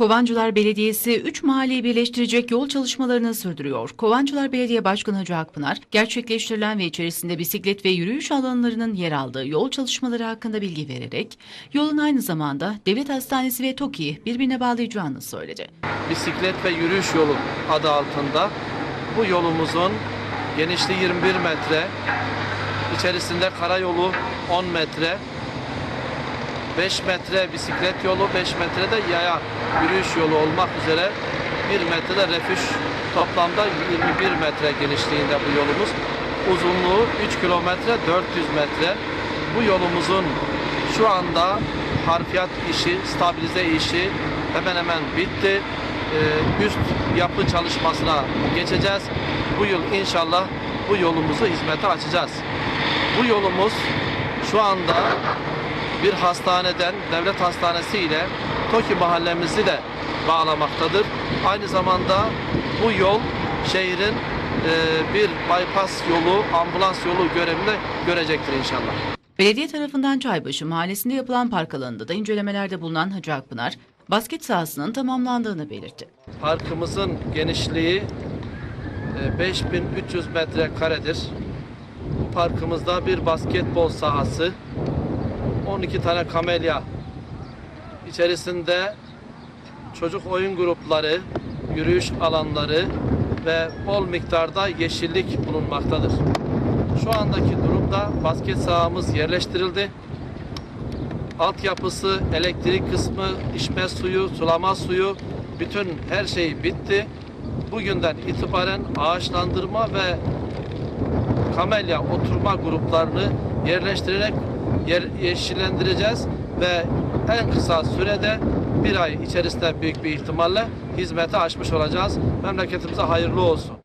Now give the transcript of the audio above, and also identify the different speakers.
Speaker 1: Kovancılar Belediyesi 3 mahalleyi birleştirecek yol çalışmalarını sürdürüyor. Kovancılar Belediye Başkanı Hacı Akpınar, gerçekleştirilen ve içerisinde bisiklet ve yürüyüş alanlarının yer aldığı yol çalışmaları hakkında bilgi vererek, yolun aynı zamanda Devlet Hastanesi ve TOKİ'yi birbirine bağlayacağını söyledi.
Speaker 2: bisiklet ve yürüyüş yolu adı altında bu yolumuzun genişliği 21 metre, içerisinde karayolu 10 metre, 5 metre bisiklet yolu, 5 metre de yaya yürüyüş yolu olmak üzere 1 metre de refüj toplamda 21 metre genişliğinde bu yolumuz. Uzunluğu 3 kilometre 400 metre. Bu yolumuzun şu anda harfiyat işi, stabilize işi hemen hemen bitti. Ee, üst yapı çalışmasına geçeceğiz. Bu yıl inşallah bu yolumuzu hizmete açacağız. Bu yolumuz şu anda bir hastaneden, devlet hastanesi ile Toki mahallemizi de bağlamaktadır. Aynı zamanda bu yol şehrin e, bir bypass yolu, ambulans yolu görevini de görecektir inşallah.
Speaker 1: Belediye tarafından Çaybaşı mahallesinde yapılan park alanında da incelemelerde bulunan Hacı Akpınar, basket sahasının tamamlandığını belirtti.
Speaker 2: Parkımızın genişliği e, 5300 metrekaredir. Bu parkımızda bir basketbol sahası, 12 tane kamelya, içerisinde çocuk oyun grupları, yürüyüş alanları ve bol miktarda yeşillik bulunmaktadır. Şu andaki durumda basket sahamız yerleştirildi. Altyapısı, elektrik kısmı, içme suyu, sulama suyu, bütün her şey bitti. Bugünden itibaren ağaçlandırma ve kamelya oturma gruplarını yerleştirerek yer, yeşillendireceğiz ve en kısa sürede bir ay içerisinde büyük bir ihtimalle hizmete açmış olacağız. Memleketimize hayırlı olsun.